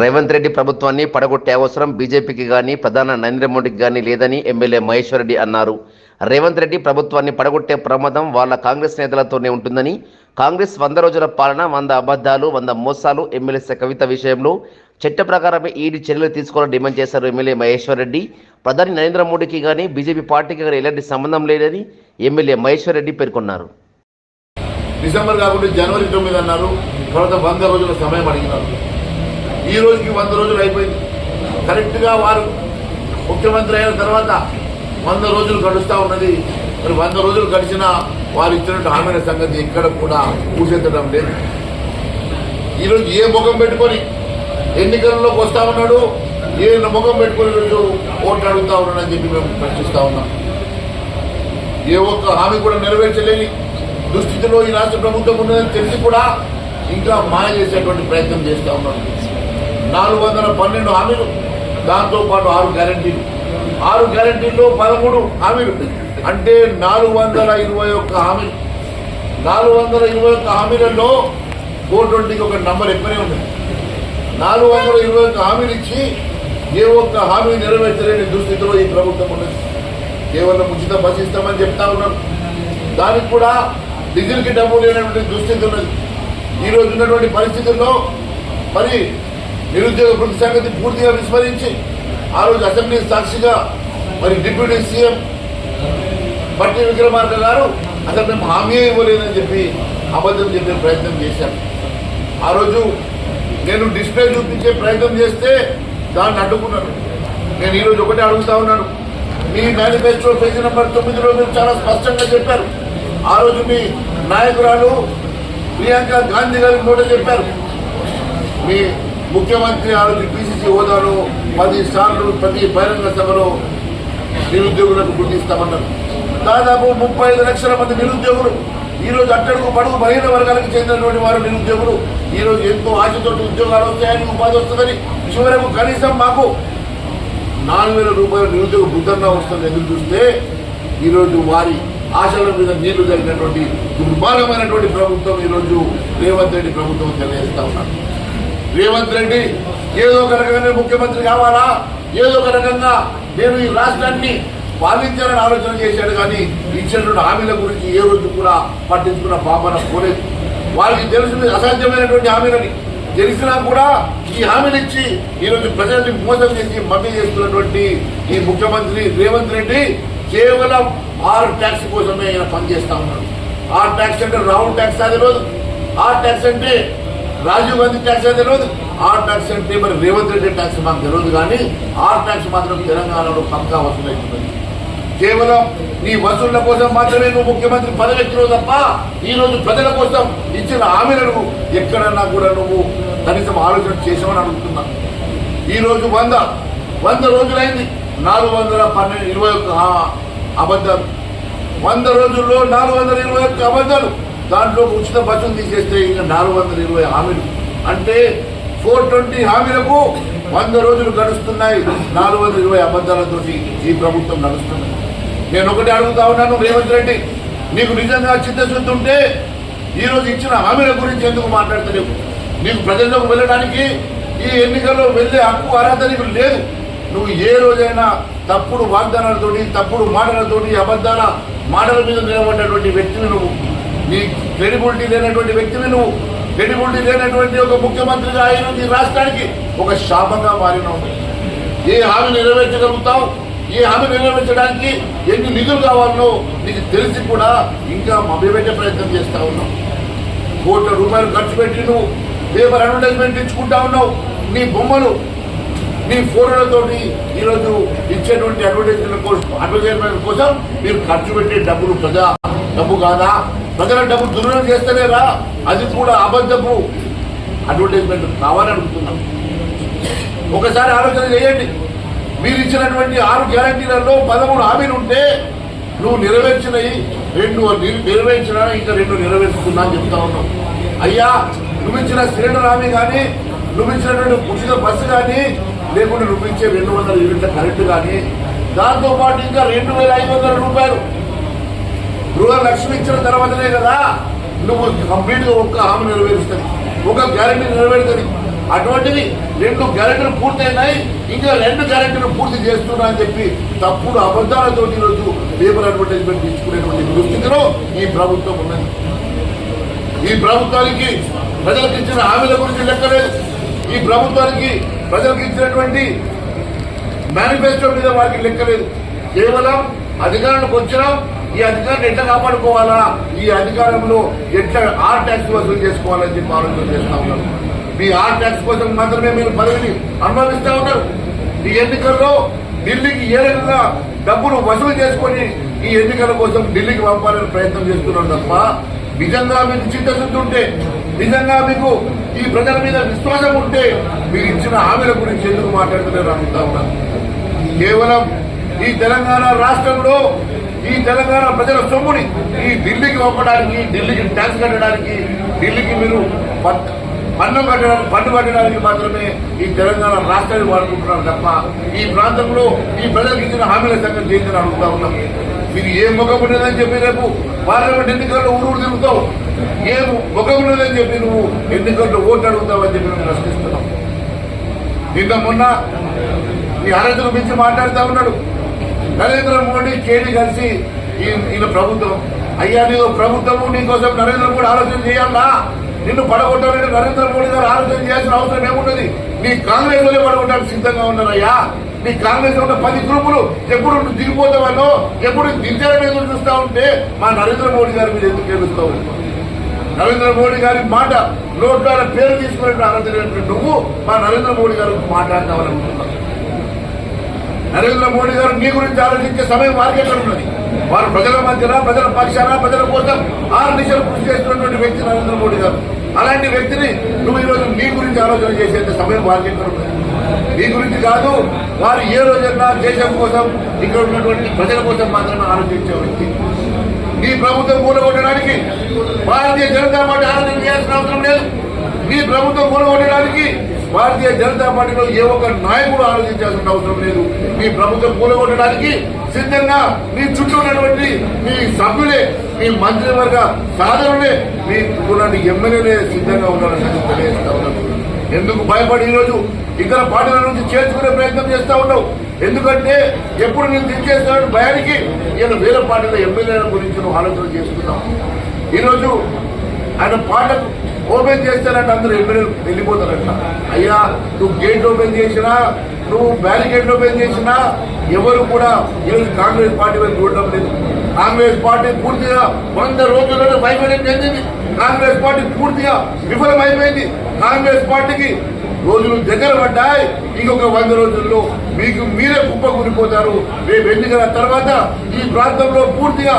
రేవంత్ రెడ్డి ప్రభుత్వాన్ని పడగొట్టే అవసరం బీజేపీకి కానీ ప్రధాని నరేంద్ర మోడీకి కానీ లేదని ఎమ్మెల్యే మహేశ్వర్ రెడ్డి అన్నారు. రేవంత్ రెడ్డి ప్రభుత్వాన్ని పడగొట్టే ప్రమాదం వాళ్ళ కాంగ్రెస్ నేతలతోనే ఉంటుందని కాంగ్రెస్ వంద రోజుల పాలన వంద అబద్ధాలు వంద మోసాలు ఎమ్మెల్యే కవిత విషయంలో చట్ట ప్రకారమే ఈడీ చర్యలు తీసుకోవాలని డిమాండ్ చేశారు ఎమ్మెల్యే మహేశ్వర్ రెడ్డి. ప్రధాని నరేంద్ర మోడీకి కానీ బీజేపీ పార్టీకి కానీ ఎలాంటి సంబంధం లేదని ఎమ్మెల్యే మహేశ్వర్ రెడ్డి పేర్కొన్నారు. డిసెంబర్ కాకుండా జనవరి తొమ్మిది అన్నారు. తర్వాత వంద రోజుల సమయం అడిగినారు. ఈ రోజుకి వంద రోజులు అయిపోయింది. కరెక్ట్గా వారు ముఖ్యమంత్రి అయిన తర్వాత వంద రోజులు గడుస్తూ ఉన్నది. మరి వంద రోజులు గడిచినా వారు ఇచ్చినట్టు హామీల సంగతి ఇక్కడ కూడా పూసెత్తడం లేదు. ఈరోజు ఏ ముఖం పెట్టుకొని ఎన్నికల్లోకి వస్తా ఉన్నాడు ఏ ముఖం పెట్టుకొని ఈరోజు ఓట్లు అడుగుతా ఉన్నాడని చెప్పి మేము ప్రశ్నిస్తూ ఉన్నాం. ఏ ఒక్క హామీ కూడా నెరవేర్చలేని దుస్థితిలో ఈ రాష్ట్ర ప్రభుత్వం ఉన్నదని తెలిసి కూడా ఇంకా మాయ చేసేటువంటి ప్రయత్నం చేస్తూ ఉన్నాడు నాలుగు వందల పన్నెండు హామీలు. దాంతో పాటు ఆరు గ్యారంటీలు. ఆరు గ్యారంటీల్లో పదమూడు హామీలు. అంటే నాలుగు వందల ఇరవై ఒక్క హామీలు. నాలుగు వందల ఇరవై ఒక్క హామీలలో ఫోర్ ట్వంటీకి ఒక నంబర్ ఎక్కువనే ఉంది. నాలుగు వందల ఇరవై ఒక్క హామీలు ఇచ్చి ఏ ఒక్క హామీ నెరవేర్చలేని దుస్థితిలో ఈ ప్రభుత్వం ఉన్నది. కేవలం ఉచిత బస్ ఇస్తామని చెప్తా ఉన్నాం. దానికి కూడా డీజిల్కి డబ్బు లేనటువంటి దుస్థితి ఉన్నది. ఈరోజు ఉన్నటువంటి పరిస్థితుల్లో మరి నిరుద్యోగ వృత్తి సంగతి పూర్తిగా విస్మరించి ఆ రోజు అసెంబ్లీ సాక్షిగా మరి డిప్యూటీ సీఎం పట్టి విక్రమార్క గారు అసలు మేము హామీ ఇవ్వలేదని చెప్పి అబద్ధం చెప్పే ప్రయత్నం చేశాను ఆ రోజు నేను డిస్ప్లే చూపించే ప్రయత్నం చేస్తే దాన్ని అడ్డుకున్నాను నేను ఈరోజు ఒకటే అడుగుతా ఉన్నాను. మీ మేనిఫెస్టో పేజీ నెంబర్ తొమ్మిదిలో మీరు చాలా స్పష్టంగా చెప్పారు. ఆ రోజు మీ నాయకురాలు ప్రియాంక గాంధీ గారి నోట చెప్పారు. మీ ముఖ్యమంత్రి ఆరోగ్య పిసిసి హోదాలో పది సార్లు ప్రతి బహిరంగ సభలో నిరుద్యోగులకు గుర్తిస్తామన్నారు. దాదాపు ముప్పై ఐదు లక్షల మంది నిరుద్యోగులు. ఈరోజు అట్టడుగు పడుగు బలహీన వర్గాలకు చెందినటువంటి వారు నిరుద్యోగులు. ఈరోజు ఎంతో ఆశతోటి ఉద్యోగాలు వస్తాయని ఉపాధి వస్తుందని చివరకు కనీసం మాకు నాలుగు వేల రూపాయల నిరుద్యోగ బుద్ధంగా వస్తుంది. ఎదురు చూస్తే ఈరోజు వారి ఆశల మీద నీళ్ళు జరిగినటువంటి దుర్మార్గమైనటువంటి ప్రభుత్వం ఈరోజు రేవంత్ రెడ్డి ప్రభుత్వం తెలియజేస్తా ఉన్నారు. రేవంత్ రెడ్డి ఏదో ఒక రకంగా ముఖ్యమంత్రి కావాలా? ఏదో ఒక రకంగా నేను ఈ రాష్ట్రాన్ని పాలించాలని ఆలోచన చేశాడు కానీ ఇచ్చినటువంటి హామీల గురించి ఏ రోజు కూడా పట్టించుకున్న పాపన పోలేదు. వాళ్ళకి తెలిసింది అసాధ్యమైనటువంటి హామీలని. తెలిసినా కూడా ఈ హామీలు ఇచ్చి ఈరోజు ప్రజల్ని మోసం చేసి మమ్మీ చేస్తున్నటువంటి ఈ ముఖ్యమంత్రి రేవంత్ రెడ్డి కేవలం ఆరు ట్యాక్స్ కోసమే ఆయన పనిచేస్తా ఉన్నాడు. ఆరు ట్యాక్స్ అంటే రౌండ్ ట్యాక్స్ అది రోజు. ఆరు ట్యాక్స్ అంటే రాజీవ్ గాంధీ ట్యాక్స్ అయితే తెలియదు ఆర్ ట్యాక్స్ అంటే మరి రేవంత్ రెడ్డి ట్యాక్స్ మాకు తెలియదు కానీ ఆర్ ట్యాక్స్ మాత్రం తెలంగాణలో పక్కా వసూలవుతున్నది కేవలం నీ వసూళ్ళ కోసం మాత్రమే నువ్వు ముఖ్యమంత్రి పదవెక్కినవు తప్ప ఈ రోజు ప్రజల కోసం ఇచ్చిన హామీలను ఎక్కడన్నా కూడా నువ్వు కనీసం ఆలోచన చేసామని అడుగుతున్నా. ఈ రోజు వంద వంద రోజులైంది. నాలుగు వందల పన్నెండు ఇరవై ఒక్క అబద్ధాలు. వంద రోజుల్లో నాలుగు వందల ఇరవై ఒక్క అబద్ధాలు. దాంట్లో ఉచిత బస్సులు తీసేస్తే ఇంకా నాలుగు వందల ఇరవై హామీలు. అంటే ఫోర్ ట్వంటీ హామీలకు వంద రోజులు గడుస్తున్నాయి. నాలుగు వందల ఇరవై అబద్ధాలతో ఈ ప్రభుత్వం నడుస్తుంది. నేను ఒకటి అడుగుతా ఉన్నాను రేవంత్ రెడ్డి. నీకు నిజంగా చిత్తశుద్ధి ఉంటే ఈరోజు ఇచ్చిన హామీల గురించి ఎందుకు మాట్లాడతలేవు? నీకు ప్రజల్లోకి వెళ్ళడానికి ఈ ఎన్నికల్లో వెళ్ళే హక్కు అర్హత నీకు లేదు. నువ్వు ఏ రోజైనా తప్పుడు వాగ్దానాలతోటి తప్పుడు మాటలతోటి అబద్ధాల మాటల మీద నిలబడినటువంటి వ్యక్తిని నువ్వు నీ క్రెడిబిలిటీ లేనటువంటి వ్యక్తిని నువ్వు. క్రెడిబిలిటీ లేనటువంటి ఒక ముఖ్యమంత్రిగా అయిన ఈ రాష్ట్రానికి ఒక శాపంగా మారినావు. ఏ హామీ నెరవేర్చగలుగుతావు? ఏ హామీ నెరవేర్చడానికి ఎన్ని నిధులు కావాలనో నీకు తెలిసి కూడా ఇంకా మభ్యపెట్టే ప్రయత్నం చేస్తా ఉన్నావు. కోట్ల రూపాయలు ఖర్చు పెట్టి నువ్వు పేపర్ అడ్వర్టైజ్మెంట్ ఇచ్చుకుంటా ఉన్నావు. నీ బొమ్మలు నీ ఫోన్లతోటి ఈరోజు ఇచ్చేటువంటి అడ్వర్టైజ్మెంట్ కోసం అడ్వర్టైజ్మెంట్ కోసం మీరు ఖర్చు పెట్టే డబ్బులు కదా డబ్బు కాదా? ప్రజల డబ్బు దుర్వినియోగం చేస్తలేరా అది కూడా అబద్ధపు అడ్వర్టైజ్మెంట్ కావాలని అడుగుతున్నాం. ఒకసారి ఆలోచన చేయండి. మీరు ఇచ్చినటువంటి ఆరు గ్యారంటీలలో పదమూడు హామీలు ఉంటే నువ్వు నెరవేర్చినవి రెండు నిర్- నెరవేర్చినా ఇంకా రెండు నెరవేర్చుకున్నా అని చెప్తా ఉన్నావు అయ్యా నువ్వు ఇచ్చిన సిలిండర్ హామీ కానీ నువ్వు ఇచ్చినటువంటి ఉచిత బస్సు కానీ లేకుంటే నువ్వు ఇచ్చే రెండు వందల యూనిట్ల కరెంటు కానీ దాంతోపాటు ఇంకా రెండు వేల ఐదు వందల రూపాయలు గృహ లక్ష్మి ఇచ్చిన తర్వాతనే కదా నువ్వు కంప్లీట్గా ఒక్క హామీ నెరవేరుస్తుంది ఒక గ్యారంటీ నెరవేరుతుంది. అటువంటిది రెండు గ్యారెంటీలు పూర్తయినాయి. ఇంకా రెండు గ్యారెంటీలు పూర్తి చేస్తున్నా అని చెప్పి తప్పుడు అబద్ధాలతో ఈరోజు పేపర్ అడ్వర్టైజ్మెంట్ ఇచ్చుకునేటువంటి దుస్థితిలో ఈ ప్రభుత్వం ఉన్నది. ఈ ప్రభుత్వానికి ప్రజలకు ఇచ్చిన హామీల గురించి లెక్కలేదు. ఈ ప్రభుత్వానికి ప్రజలకు ఇచ్చినటువంటి మేనిఫెస్టో మీద వారికి లెక్కలేదు. కేవలం అధికారానికి వచ్చినా. ఈ అధికారాన్ని ఎట్లా కాపాడుకోవాలా? ఈ అధికారంలో ఎట్లా ఆర్ ట్యాక్స్ వసూలు చేసుకోవాలని చెప్పి ఆలోచన చేస్తా ఉన్నారు. మీ ఆర్ ట్యాక్స్ కోసం మాత్రమే మీరు పదవిని అనుభవిస్తా ఉన్నారు. ఈ ఎన్నికల్లో ఢిల్లీకి ఏ రకంగా డబ్బులు వసూలు చేసుకొని ఈ ఎన్నికల కోసం ఢిల్లీకి పంపాలని ప్రయత్నం చేస్తున్నారు తప్ప నిజంగా మీకు చిత్తశుద్ధి ఉంటే నిజంగా మీకు ఈ ప్రజల మీద విశ్వాసం ఉంటే మీరు ఇచ్చిన హామీల గురించి ఎందుకు మాట్లాడుతున్నారు అనుకుంటా ఉన్నారు కేవలం ఈ తెలంగాణ రాష్ట్రంలో ఈ తెలంగాణ ప్రజల సొమ్ముని ఈ ఢిల్లీకి పంపడానికి ఢిల్లీకి ట్యాక్స్ కట్టడానికి ఢిల్లీకి మీరు పన్- పన్ను కట్టడానికి పన్ను కట్టడానికి మాత్రమే ఈ తెలంగాణ రాష్ట్రాన్ని వాడుకుంటున్నారు తప్ప ఈ ప్రాంతంలో ఈ ప్రజలకు ఇచ్చిన హామీల సంఘం చేయిందని అడుగుతా ఉన్నాం. మీరు ఏ ముఖం ఉండదని చెప్పి రేపు పార్లమెంట్ ఎన్నికల్లో ఊరు తిరుగుతావు. ఏ ముఖం ఉండదని చెప్పి నువ్వు ఎన్నికల్లో ఓటు అడుగుతావని చెప్పి మేము ప్రశ్నిస్తున్నాం. నిన్న మొన్న ఈ అర్హతను మించి మాట్లాడుతూ ఉన్నాడు. నరేంద్ర మోడీ కేడి కలిసి ఈ- ఈయన ప్రభుత్వం. అయ్యా నీకు ప్రభుత్వము నీకోసం నరేంద్ర మోడీ ఆలోచన చేయాలా? నిన్ను పడగొట్టాలని నరేంద్ర మోడీ గారు ఆలోచన చేయాల్సిన అవసరం ఏమున్నది? నీ కాంగ్రెస్ వల్లే పడగొట్టడానికి సిద్ధంగా ఉన్నారయ్యా. నీ కాంగ్రెస్ ఉన్న పది గ్రూపులు ఎప్పుడు నువ్వు దిగిపోతావనో ఎప్పుడు దించాలని ఎదురు చూస్తా ఉంటే మా నరేంద్ర మోడీ గారి మీద ఎందుకు ఏడుస్తావు? నరేంద్ర మోడీ గారి మాట నోట్లో పేరు తీసుకున్నట్టు ఆలోచన నువ్వు మా నరేంద్ర మోడీ గారు మాట్లాడతామని అనుకుంటున్నావు నరేంద్ర మోడీ గారు మీ గురించి ఆలోచించే సమయం వారికి ఎక్కడ ఉన్నది? వారు ప్రజల మధ్యన ప్రజల పక్షాన ప్రజల కోసం ఆరు దిశలు కృషి చేస్తున్నటువంటి వ్యక్తి నరేంద్ర మోడీ గారు. అలాంటి వ్యక్తిని నువ్వు ఈరోజు నీ గురించి ఆలోచన చేసేంత సమయం వారికి ఎక్కడ ఉన్నది? మీ గురించి కాదు వారు ఏ రోజైనా దేశం కోసం ఇక్కడ ఉన్నటువంటి ప్రజల కోసం మాత్రమే ఆలోచించే వ్యక్తి. మీ ప్రభుత్వం కూలగొట్టడానికి భారతీయ జనతా పార్టీ ఆలోచన చేయాల్సిన అవసరం లేదు. మీ ప్రభుత్వం కూలగొట్టడానికి భారతీయ జనతా పార్టీలో ఏ ఒక్క నాయకుడు ఆలోచించాల్సిన అవసరం లేదు. మీ ప్రభుత్వం కూలగొట్టడానికి సిద్ధంగా మీ చుట్టూ ఉన్నటువంటి మీ సభ్యులే మీ మంత్రివర్గ సాధనులే మీ ఉన్నటువంటి ఎమ్మెల్యేలే సిద్ధంగా ఉన్నారని తెలియజేస్తా ఉన్నాను. ఎందుకు భయపడి ఈరోజు ఇతర పార్టీల నుంచి చేర్చుకునే ప్రయత్నం చేస్తా ఉన్నావు? ఎందుకంటే ఎప్పుడు నేను దించేస్తానని భయానికి నేను వేరే పార్టీల ఎమ్మెల్యేల గురించి ఆలోచన చేసుకున్నావు ఈరోజు ఆయన పాటకు ఓపెన్ చేస్తారంటే అందరూ ఎమ్మెల్యేలు వెళ్ళిపోతారంట. అయ్యా నువ్వు గేట్ ఓపెన్ చేసినా నువ్వు బ్యారికేడ్ ఓపెన్ చేసినా ఎవరు కూడా ఈరోజు కాంగ్రెస్ పార్టీ వైపు చూడడం లేదు. కాంగ్రెస్ పార్టీ పూర్తిగా వంద రోజుల్లోనే వైఫల్యం చెందింది. కాంగ్రెస్ పార్టీ పూర్తిగా విఫలమైపోయింది. కాంగ్రెస్ పార్టీకి రోజులు దగ్గర పడ్డాయి. ఇంకొక వంద రోజుల్లో మీకు మీరే కుప్ప కూలిపోతారు రేపు ఎన్నికల తర్వాత ఈ ప్రాంతంలో పూర్తిగా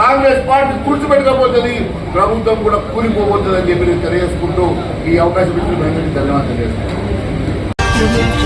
కాంగ్రెస్ పార్టీ కూర్చోబెట్టకపోతుంది ప్రభుత్వం కూడా కూలిపోబోతుంది అని చెప్పి తెలియజేసుకుంటూ ఈ అవకాశం ఇచ్చిన ధన్యవాదాలు తెలియజేస్తున్నాను.